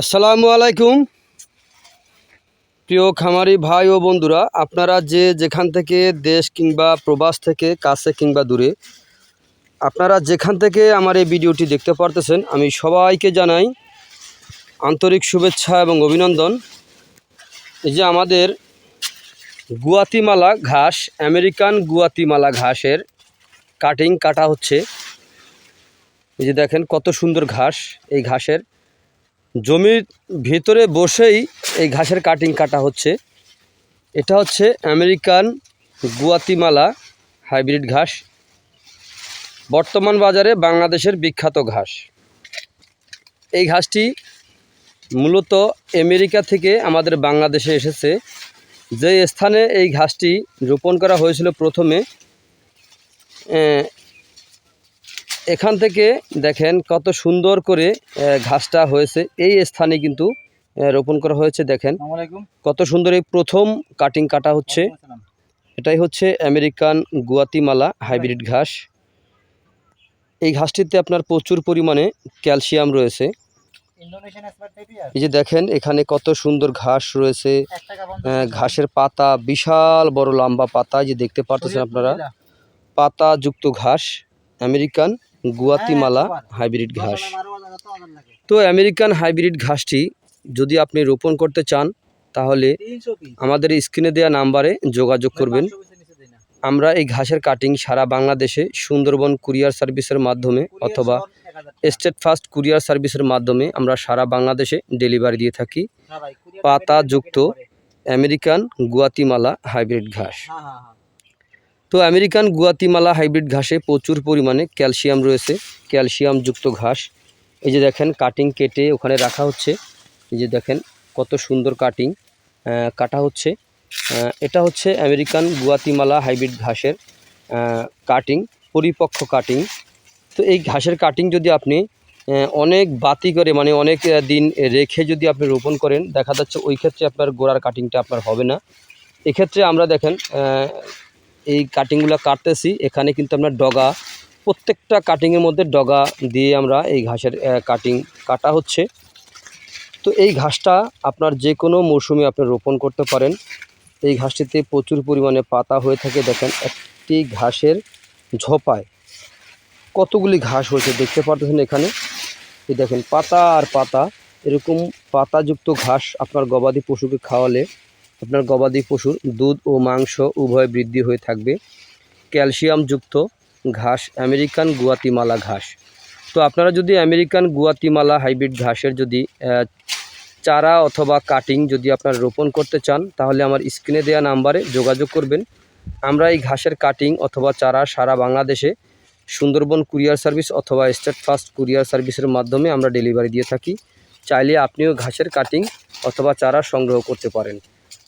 আসসালামু আলাইকুম। প্রিয় খামারি ভাই ও বন্ধুরা, আপনারা যে যেখান থেকে দেশ কিংবা প্রবাস থেকে, কাছে কিংবা দূরে, আপনারা যেখান থেকে আমার এই ভিডিওটি দেখতে পারতেছেন, আমি সবাইকে জানাই আন্তরিক শুভেচ্ছা এবং অভিনন্দন। এই যে আমাদের গুয়াতিমালা ঘাস, আমেরিকান গুয়াতিমালা ঘাসের কাটিং কাটা হচ্ছে। এই যে দেখেন কত সুন্দর ঘাস, এই ঘাসের জমির ভিতরে বসেই এই ঘাসের কাটিং কাটা হচ্ছে। এটা হচ্ছে আমেরিকান গুয়াতিমালা হাইব্রিড ঘাস। বর্তমান বাজারে বাংলাদেশের বিখ্যাত ঘাস। এই ঘাসটি মূলত আমেরিকা থেকে আমাদের বাংলাদেশে এসেছে। যে স্থানে এই ঘাসটি রোপণ করা হয়েছিল প্রথমে এখান থেকে দেখেন কত সুন্দর করে ঘাসটা হয়েছে। এই স্থানে কিন্তু রোপণ করা হয়েছে দেখেন। কত সুন্দর এই প্রথম কাটিং কাটা হচ্ছে। এটাই হচ্ছে আমেরিকান গুয়াতিমালা হাইব্রিড ঘাস। এই ঘাসটিতে আপনার প্রচুর পরিমাণে ক্যালসিয়াম রয়েছে। এই যে দেখেন এখানে কত সুন্দর ঘাস রয়েছে। ঘাসের পাতা বিশাল বড় লম্বা পাতা যে দেখতে পারতেছেন আপনারা। পাতা যুক্ত ঘাস আমেরিকান গুয়াতিমালা হাইব্রিড ঘাস। তো আমেরিকান হাইব্রিড ঘাসটি যদি আপনি রোপণ করতে চান তাহলে আমাদের স্ক্রিনে দেওয়া নাম্বারে যোগাযোগ করবেন। আমরা এই ঘাসের কাটিং সারা বাংলাদেশে সুন্দরবন কুরিয়ার সার্ভিসের মাধ্যমে অথবা স্টেট ফার্স্ট কুরিয়ার সার্ভিসের মাধ্যমে আমরা সারা বাংলাদেশে ডেলিভারি দিয়ে থাকি। পাতা যুক্ত আমেরিকান গুয়াতিমালা হাইব্রিড ঘাস। তো আমেরিকান গুয়াতিমালা হাইব্রিড ঘাসে প্রচুর পরিমাণে ক্যালসিয়াম রয়েছে ক্যালসিয়াম যুক্ত ঘাস। এই যে দেখেন কাটিং কেটে ওখানে রাখা হচ্ছে। এই যে দেখেন, কত সুন্দর কাটিং কাটা হচ্ছে। এটা হচ্ছে আমেরিকান গুয়াতিমালা হাইব্রিড ঘাসের কাটিং পরিপক্ক কাটিং তো এই ঘাসের কাটিং যদি আপনি অনেক বাতি করে মানে অনেক দিন রেখে যদি আপনি রোপণ করেন, দেখা যাচ্ছে ওই ক্ষেত্রে আপনার গোড়ার কাটিংটা আপনার হবে না। এক্ষেত্রে আমরা দেখেন এই কাটিংগুলো কাটতেছি। এখানে কিন্তু আপনার ডগা, প্রত্যেকটা কাটিংয়ের মধ্যে ডগা দিয়ে আমরা এই ঘাসের কাটিং কাটা হচ্ছে। তো এই ঘাসটা আপনার যে কোনো মৌসুমে আপনি রোপণ করতে পারেন। এই ঘাসটিতে প্রচুর পরিমাণে পাতা হয়ে থাকে। দেখেন, একটি ঘাসের ঝোপায় কতগুলি ঘাস হয়েছে দেখতে পারতেছেন এখানে। এই দেখেন, পাতা আর পাতা, এরকম পাতাযুক্ত ঘাস আপনার গবাদি পশুকে খাওয়ালে আপনার গবাদি পশুর দুধ ও মাংস উভয় বৃদ্ধি হয়ে থাকবে। ক্যালসিয়ামযুক্ত ঘাস, আমেরিকান গুয়াতিমালা ঘাস। তো আপনারা যদি আমেরিকান গুয়াতিমালা হাইব্রিড ঘাসের যদি চারা অথবা কাটিং যদি আপনারা রোপণ করতে চান, তাহলে আমার স্ক্রিনে দেওয়া নাম্বারে যোগাযোগ করবেন। আমরা এই ঘাসের কাটিং অথবা চারা সারা বাংলাদেশে সুন্দরবন কুরিয়ার সার্ভিস অথবা স্টেট ফাস্ট কুরিয়ার সার্ভিসের মাধ্যমে আমরা ডেলিভারি দিয়ে থাকি। চাইলে আপনিও ঘাসের কাটিং অথবা চারা সংগ্রহ করতে পারেন।